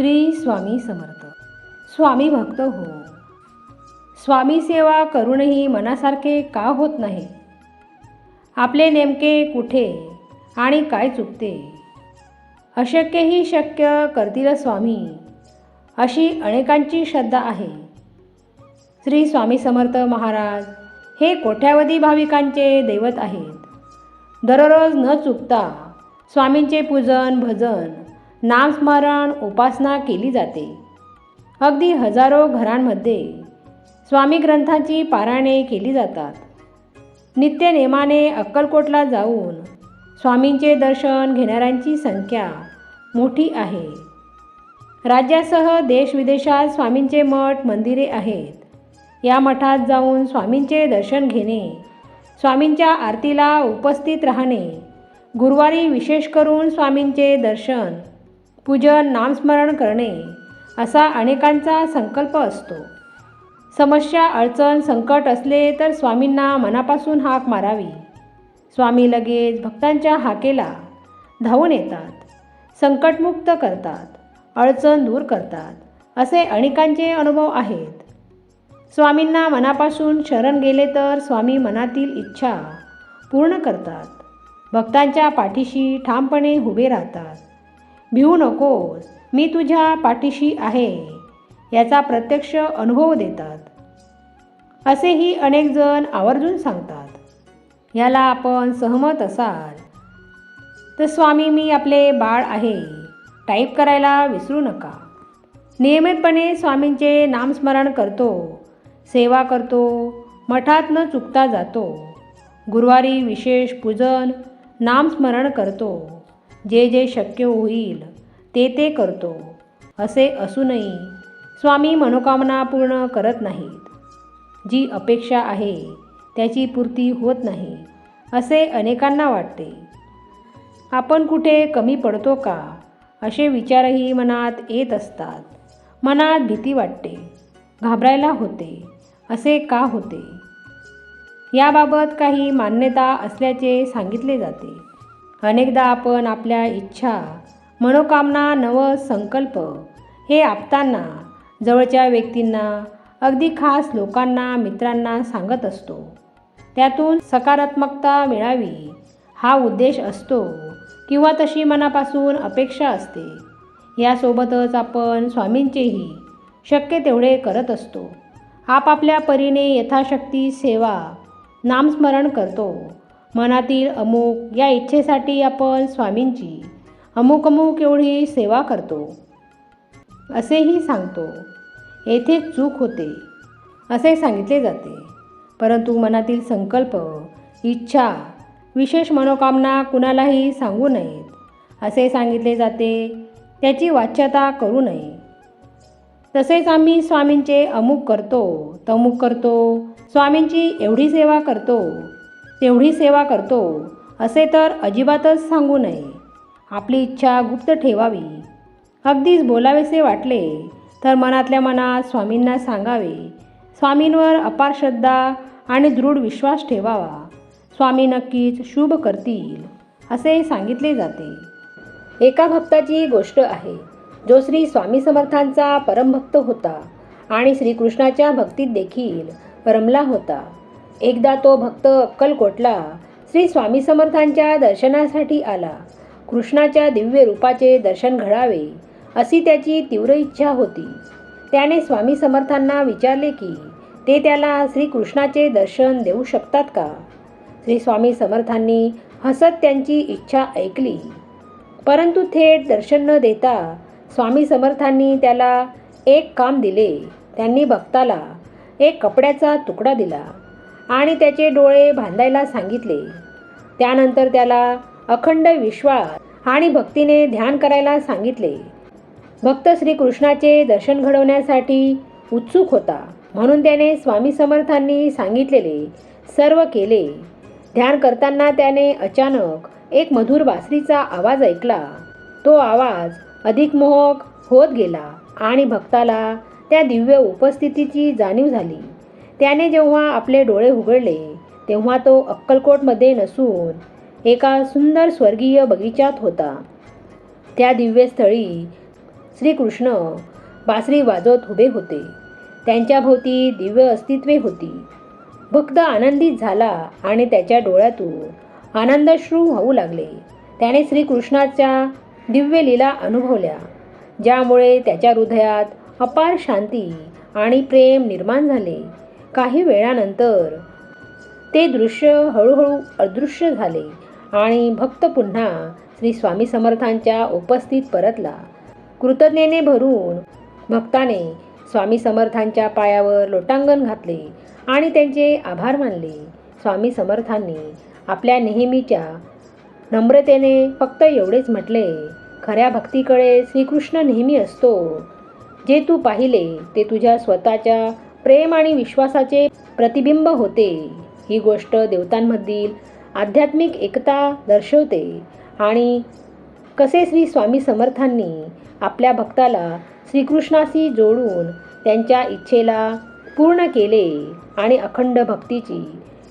श्री स्वामी समर्थ. स्वामी भक्त हो. स्वामी सेवा करूनही मनासारखे का होत नाही? आपले नेमके कुठे आणि काय चुकते? अशक्यही शक्य करतील स्वामी अशी अनेकांची श्रद्धा आहे. श्री स्वामी समर्थ महाराज हे कोट्यावधी भाविकांचे दैवत आहेत. दररोज न चुकता स्वामींचे पूजन भजन नामस्मरण उपासना केली जाते. अगदी हजारो घरांमध्ये स्वामी ग्रंथांची पारायणे केली जातात. नित्यनेमाने अक्कलकोटला जाऊन स्वामींचे दर्शन घेणाऱ्यांची संख्या मोठी आहे. राज्यासह देशविदेशात स्वामींचे मठ मंदिरे आहेत. या मठात जाऊन स्वामींचे दर्शन घेणे स्वामींच्या आरतीला उपस्थित राहणे गुरुवारी विशेष करून स्वामींचे दर्शन पूजन नामस्मरण करणे असा अनेकांचा संकल्प असतो. समस्या अडचण संकट असले तर स्वामींना मनापासून हाक मारावी. स्वामी लगेच भक्तांच्या हाकेला धावून येतात. संकटमुक्त करतात. अडचण दूर करतात. असे अनेकांचे अनुभव आहेत. स्वामींना मनापासून शरण गेले तर स्वामी मनातील इच्छा पूर्ण करतात. भक्तांच्या पाठीशी ठामपणे उभे राहतात. भिवू नकोस. मी तुझ्या पाठीशी आहे. याचा प्रत्यक्ष अनुभव देतात. असेही अनेक जण आवर्जून सांगतात. याला आपण सहमत असाल. तर स्वामी मी आपले बाळ आहे. टाईप करायला विसरू नका. नियमितपणे स्वामींचे नामस्मरण करतो. सेवा करतो. मठात न चुकता जातो. गुरुवारी विशेष पूजन नामस्मरण करतो. जे जे शक्य होईल ते ते करतो. असे असूनही स्वामी मनोकामना पूर्ण करत नाहीत. जी अपेक्षा आहे त्याची पूर्ती होत नाही असे अनेकांना वाटते. आपण कुठे कमी पडतो का असे विचारही मनात येत असतात. मनात भीती वाटते. घाबरायला होते. असे का होते? याबाबत काही मान्यता असल्याचे सांगितले जाते. अनेकदा आपण आपल्या इच्छा मनोकामना नव संकल्प हे आपताना जवळच्या व्यक्तींना अगदी खास लोकांना मित्रांना सांगत असतो. त्यातून सकारात्मकता मिळावी हा उद्देश असतो किंवा तशी मनापासून अपेक्षा असते. यासोबतच आपण स्वामींचेही शक्य तेवढे करत असतो. आपापल्या परीने यथाशक्ती सेवा नामस्मरण करतो. मनातील अमुक या इच्छेसाठी आपण स्वामींची अमुक अमुक एवढी सेवा करतो. असेही सांगतो. येथे चूक होते. असे सांगितले जाते. परंतु मनातील संकल्प इच्छा विशेष मनोकामना कुणालाही सांगू नयेत. असे सांगितले जाते. त्याची वाच्यता करू नये. तसेच आम्ही स्वामींचे अमुक करतो तमुक करतो स्वामींची एवढी सेवा करतो. तेवढी सेवा करतो असे तर अजिबातच सांगू नये. आपली इच्छा गुप्त ठेवावी. अगदीच बोलावेसे वाटले तर मनातल्या मनात स्वामींना सांगावे. स्वामींवर अपार श्रद्धा आणि दृढ विश्वास ठेवावा. स्वामी नक्कीच शुभ करतील असे सांगितले जाते. एका भक्ताची गोष्ट आहे जो श्री स्वामी समर्थांचा परमभक्त होता आणि श्रीकृष्णाच्या भक्तीत देखील रमला होता. एकदा तो भक्त अक्कलकोटला श्री स्वामी समर्थांच्या दर्शनासाठी आला. कृष्णाच्या दिव्य रूपाचे दर्शन घडावे अशी त्याची तीव्र इच्छा होती. त्याने स्वामी समर्थांना विचारले की ते त्याला श्रीकृष्णाचे दर्शन देऊ शकतात का? श्री स्वामी समर्थांनी हसत त्यांची इच्छा ऐकली. परंतु थेट दर्शन न देता स्वामी समर्थांनी त्याला एक काम दिले. त्यांनी भक्ताला एक कपड्याचा तुकडा दिला. आणि त्याचे डोळे बांधायला सांगितले. त्यानंतर त्याला अखंड विश्वास आणि भक्तीने ध्यान करायला सांगितले. भक्त श्रीकृष्णाचे दर्शन घडवण्यासाठी उत्सुक होता म्हणून त्याने स्वामी समर्थांनी सांगितलेले सर्व केले. ध्यान करताना त्याने अचानक एक मधुर बासरीचा आवाज ऐकला. तो आवाज अधिक मोहक होत गेला आणि भक्ताला त्या दिव्य उपस्थितीची जाणीव झाली. त्याने जेव्हा आपले डोळे उघडले तेव्हा तो अक्कलकोटमध्ये नसून एका सुंदर स्वर्गीय बगीचात होता. त्या दिव्यस्थळी श्रीकृष्ण बासरी वाजवत उभे होते. त्यांच्याभोवती दिव्य अस्तित्वे होती. भक्त आनंदित झाला आणि त्याच्या डोळ्यातून आनंदश्रू वाहू लागले. त्याने श्रीकृष्णाच्या दिव्य लीला अनुभवल्या ज्यामुळे त्याच्या हृदयात अपार शांती आणि प्रेम निर्माण झाले. काही वेळानंतर ते दृश्य हळूहळू अदृश्य झाले आणि भक्त पुन्हा श्री स्वामी समर्थांच्या उपस्थित परतला. कृतज्ञेने भरून भक्ताने स्वामी समर्थांच्या पायावर लोटांगण घातले आणि त्यांचे आभार मानले. स्वामी समर्थांनी आपल्या नेहमीच्या नम्रतेने फक्त एवढेच म्हटले खऱ्या भक्तीकडे श्रीकृष्ण नेहमी असतो. जे तू पाहिले ते तुझ्या स्वतःच्या प्रेम आणि विश्वासाचे प्रतिबिंब होते. ही गोष्ट देवतांमधील आध्यात्मिक एकता दर्शवते आणि कसे श्री स्वामी समर्थांनी आपल्या भक्ताला श्रीकृष्णाशी जोडून त्यांच्या इच्छेला पूर्ण केले आणि अखंड भक्तीची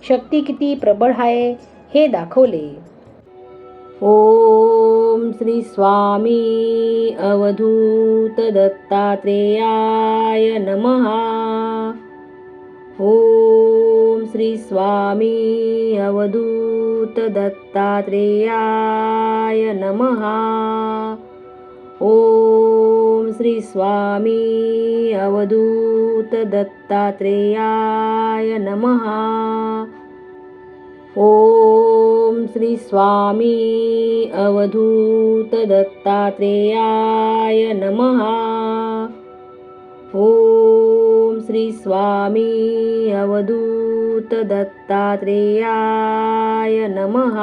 शक्ती किती प्रबळ आहे हे दाखवले. ॐ श्रीस्वामी अवधूतदत्तात्रेयाय नमः। ॐ श्रीस्वामी अवधूतदत्तात्रेयाय नमः। ॐ श्रीस्वामी अवधूतदत्तात्रेयाय नमः। ॐ श्री स्वामी अवधूत दत्तात्रेयाय नमः। ॐ श्री स्वामी अवधूत दत्तात्रेयाय नमः।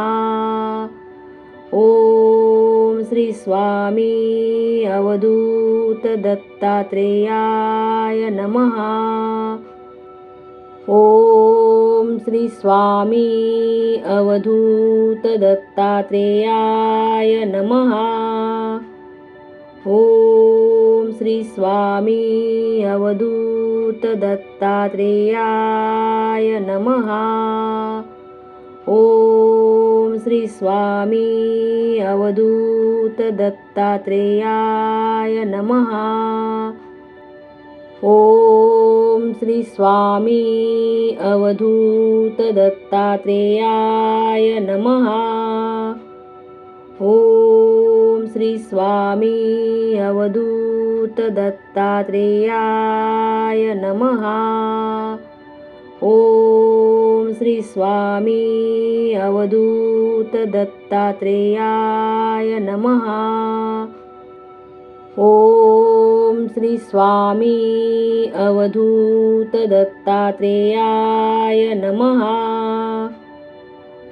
ॐ श्री स्वामी अवधूत दत्तात्रेयाय नमः। ॐ श्रीस्वामी अवधूतदत्तात्रेयाय नमः। ॐ श्रीस्वामी अवधूतदत्तात्रेयाय नमः। ॐ श्रीस्वामी अवधूतदत्तात्रेयाय नमः। ओम श्री स्वामी अवधूत दत्तात्रेयाय नमः। ओम श्री स्वामी अवधूत दत्तात्रेयाय नमः। ओम श्री स्वामी अवधूत दत्तात्रेयाय नमः। ओम श्री स्वामी अवधूत दत्तात्रेयाय नमः।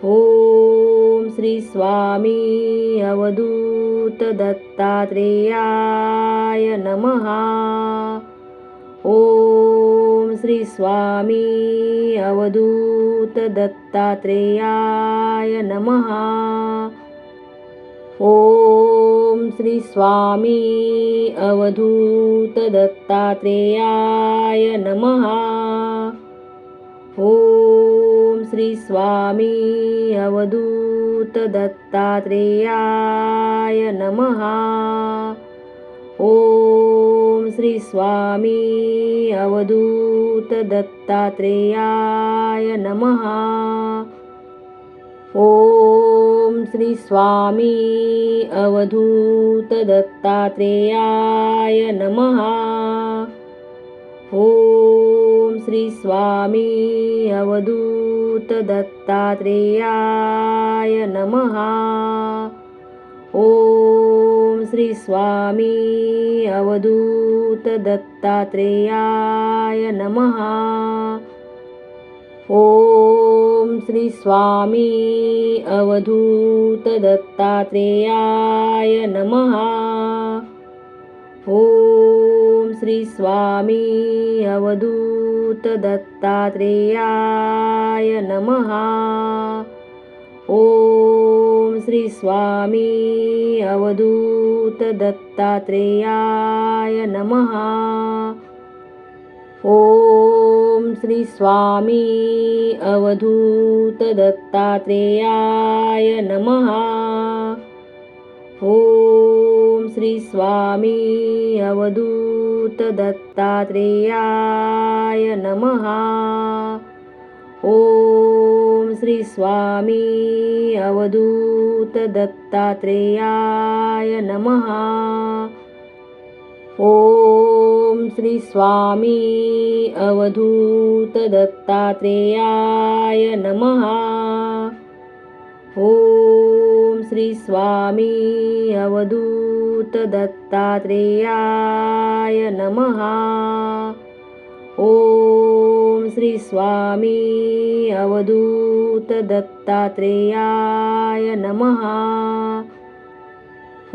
ओम श्री स्वामी अवधूत दत्तात्रेयाय नमः। ओम श्री स्वामी अवधूत दत्तात्रेयाय नमः। ॐ श्रीस्वामी अवधूतदत्तात्रेयाय नमः। ॐ स्वामी अवधूतदत्तात्रेयाय नमः। ॐ स्वामी अवधूतदत्तात्रेयाय नमः। ॐ श्रीस्वामी अवधूतदत्तात्रेयाय नमः। ॐ श्रीस्वामी अवधूतदत्तात्रेयाय नमः। ॐ श्रीस्वामी अवधूतदत्तात्रेयाय नमः। ओम श्री स्वामी अवधूत दत्तात्रेयाय नमः। ओम श्री स्वामी अवधूत दत्तात्रेयाय नमः। ओम श्री स्वामी अवधूत दत्तात्रेयाय नमः। ॐ श्रीस्वामी अवधूतदत्तात्रेयाय नमः। ॐ श्रीस्वामी अवधूतदत्तात्रेयाय नमः। ॐ श्रीस्वामी अवधूतदत्तात्रेयाय नमः। ॐ श्री स्वामी अवधूत दत्तात्रेयाय नमः। ॐ श्री स्वामी अवधूत दत्तात्रेयाय नमः। ॐ श्री स्वामी अवधूत दत्तात्रेयाय नमः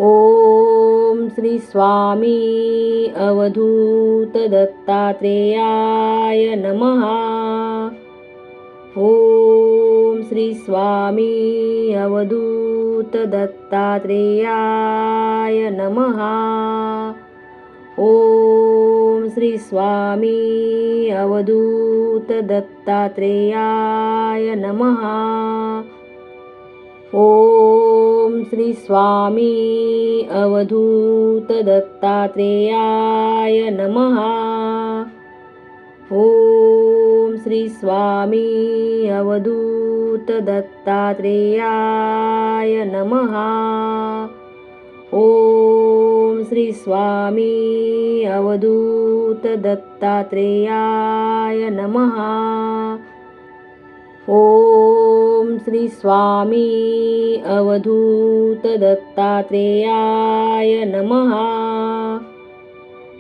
ॐ स्वामी अवधूत दत्तात्रेयाय नमः। ॐ श्री स्वामी अवधूत दत्तात्रेयाय नमः। ॐ श्री स्वामी अवधूत दत्तात्रेयाय नमः ॐ श्रीस्वामी अवधूतदत्तात्रेयाय नमः। ॐ श्रीस्वामी अवधूतदत्तात्रेयाय नमः। ॐ श्रीस्वामी अवधूतदत्तात्रेयाय नमः। ॐ श्री स्वामी अवधूत दत्तात्रेयाय नमः।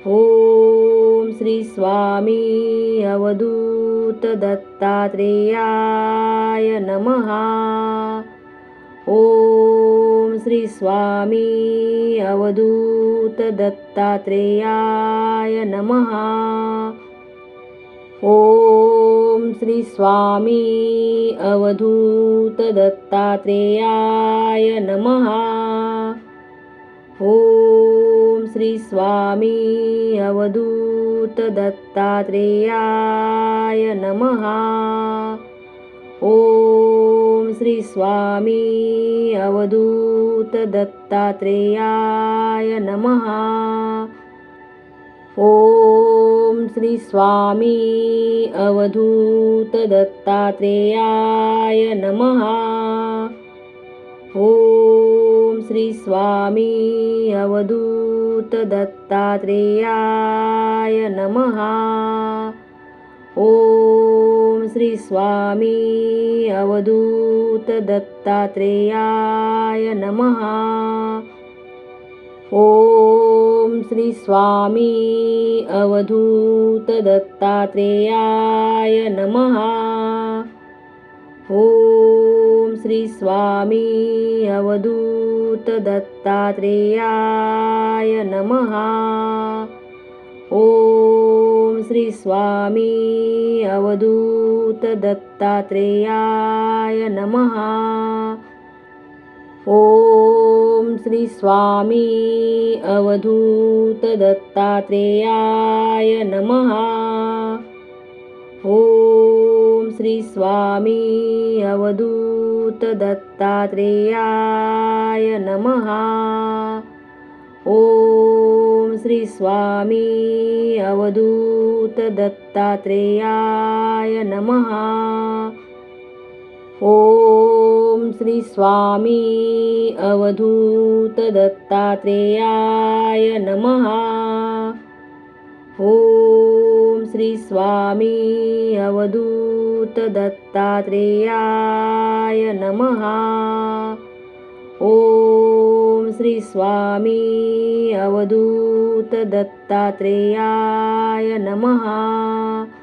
ॐ स्वामी अवधूत दत्तात्रेयाय नमः। ॐ स्वामी अवधूत दत्तात्रेयाय नमः। ॐ स्वामी अवधूत दत्तात्रेयाय नमः। ॐ स्वामी अवधूत दत्तात्रेयाय नमः। ॐ श्री स्वामी अवधूत दत्तात्रेयाय नमः ॐ स्वामी अवधूत दत्तात्रेयाय नमः। ॐ स्वामी अवधूत दत्तात्रेयाय नमः। ॐ श्री स्वामी अवधूत दत्तात्रेयाय नमः ॐ श्रीस्वामी अवधूतदत्तात्रेयाय नमः। ॐ श्रीस्वामी अवधूतदत्तात्रेयाय नमः। ॐ श्रीस्वामी अवधूतदत्तात्रेयाय नमः। ॐ स्वामी अवधूत दत्तात्रेयाय नमः। ॐ श्री स्वामी अवधूत दत्तात्रेयाय नमः। ॐ स्वामी अवधूत दत्तात्रेयाय नमः ॐ श्रीस्वामी अवधूतदत्तात्रेयाय नमः। ॐ श्रीस्वामी अवधूतदत्तात्रेयाय नमः। ॐ श्रीस्वामी अवधूतदत्तात्रेयाय नमः।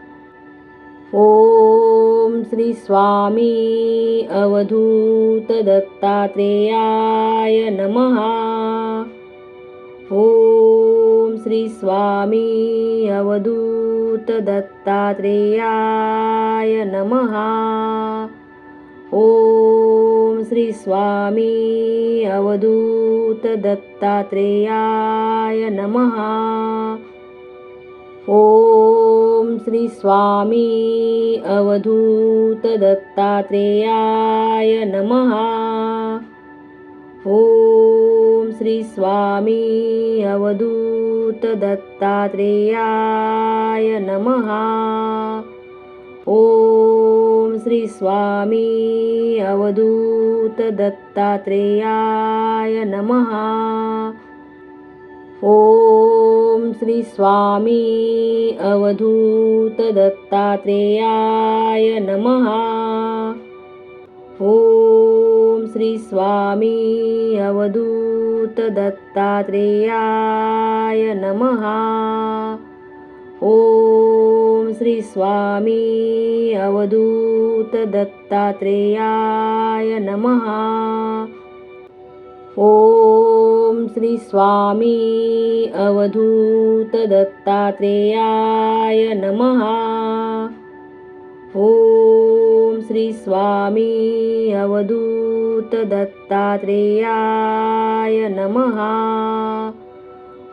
ॐ स्वामी अवधूत दत्तात्रेयाय नमः। ॐ स्वामी अवधूत दत्तात्रेयाय नमः। ॐ स्वामी अवधूत दत्तात्रेयाय नमः ॐ श्रीस्वामी अवधूतदत्तात्रेयाय नमः। ॐ श्रीस्वामी अवधूतदत्तात्रेयाय नमः। ॐ श्रीस्वामी अवधूतदत्तात्रेयाय नमः। ॐ श्री स्वामी अवधूत दत्तात्रेयाय नमः। ॐ श्री स्वामी अवधूत दत्तात्रेयाय नमः। ॐ श्री स्वामी अवधूत दत्तात्रेयाय नमः। ॐ श्री स्वामी अवधूत दत्तात्रेयाय नमः। ॐ श्री स्वामी अवधूत दत्तात्रेयाय नमः।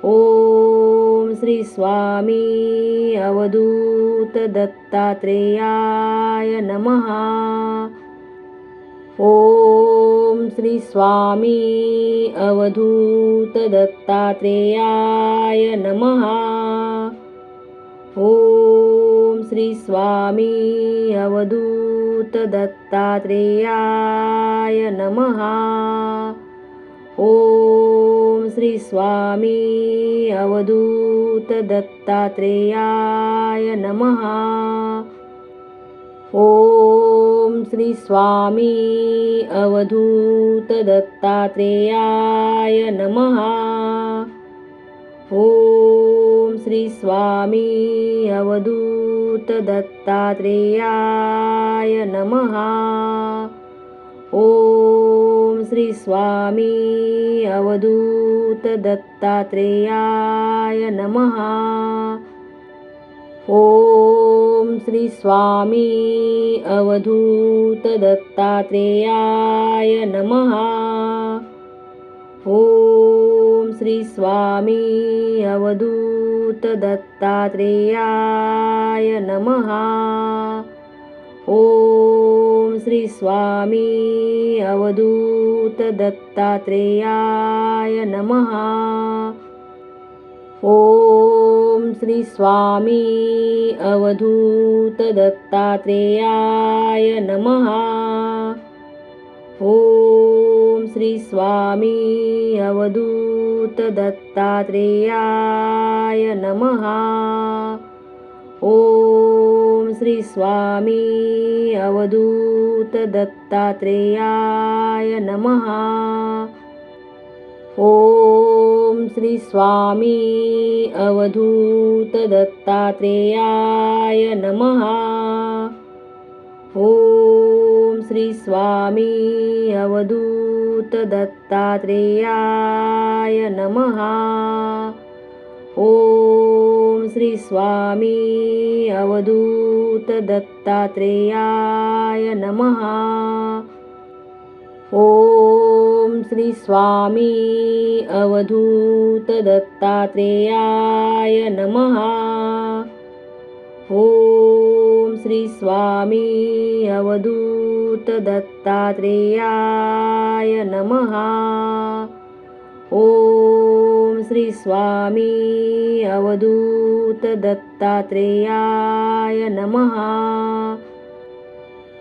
ॐ श्री स्वामी अवधूत दत्तात्रेयाय नमः। ॐ स्वामी अवधूत दत्तात्रेयाय नमः। ॐ स्वामी अवधूत दत्तात्रेयाय नमः। ॐ स्वामी अवधूत दत्तात्रेयाय नमः ॐ श्रीस्वामी अवधूतदत्तात्रेयाय नमः। ॐ श्रीस्वामी अवधूतदत्तात्रेयाय नमः। ॐ श्रीस्वामी अवधूतदत्तात्रेयाय नमः। ॐ स्वामी अवधूत दत्तात्रेयाय नमः। ॐ स्वामी अवधूत दत्तात्रेयाय नमः। ॐ स्वामी अवधूत दत्तात्रेयाय नमः ॐ श्रीस्वामी अवधूतदत्तात्रेयाय नमः। ॐ श्रीस्वामी अवधूतदत्तात्रेयाय नमः। ॐ श्रीस्वामी अवधूतदत्तात्रेयाय नमः। ॐ श्रीस्वामी अवधूतदत्तात्रेयाय नमः। ॐ श्रीस्वामी अवधूतदत्तात्रेयाय नमः। ॐ श्रीस्वामी अवधूतदत्तात्रेयाय नमः। ॐ स्वामी अवधूत दत्तात्रेयाय नमः। ॐ श्री स्वामी अवधूत दत्तात्रेयाय नमः। ॐ श्री स्वामी अवधूत दत्तात्रेयाय नमः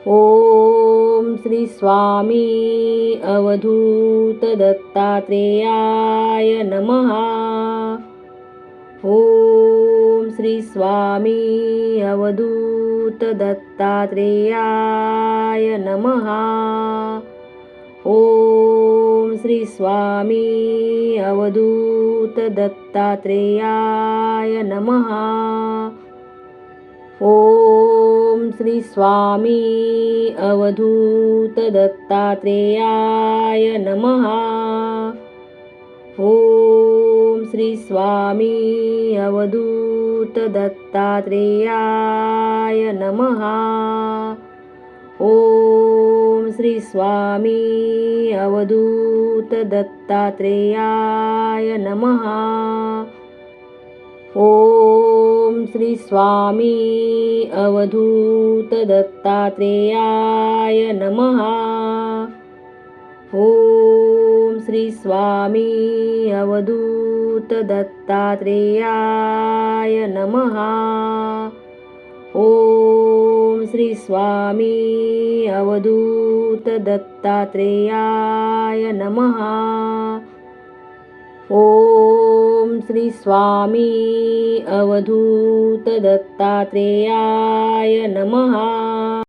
ॐ श्रीस्वामी अवधूतदत्तात्रेयाय नमः। ॐ श्रीस्वामी अवधूतदत्तात्रेयाय नमः। ॐ श्रीस्वामी अवधूतदत्तात्रेयाय नमः। ॐ श्री स्वामी अवधूत दत्तात्रेयाय नमः। ॐ स्वामी अवधूत दत्तात्रेयाय नमः। ॐ श्री स्वामी अवधूत दत्तात्रेयाय नमः। ॐ श्रीस्वामी अवधूतदत्तात्रेयाय नमः। ॐ श्रीस्वामी अवधूतदत्तात्रेयाय नमः। ॐ श्रीस्वामी अवधूतदत्तात्रेयाय नमः। ॐ श्री स्वामी अवधूत दत्तात्रेयाय नमः।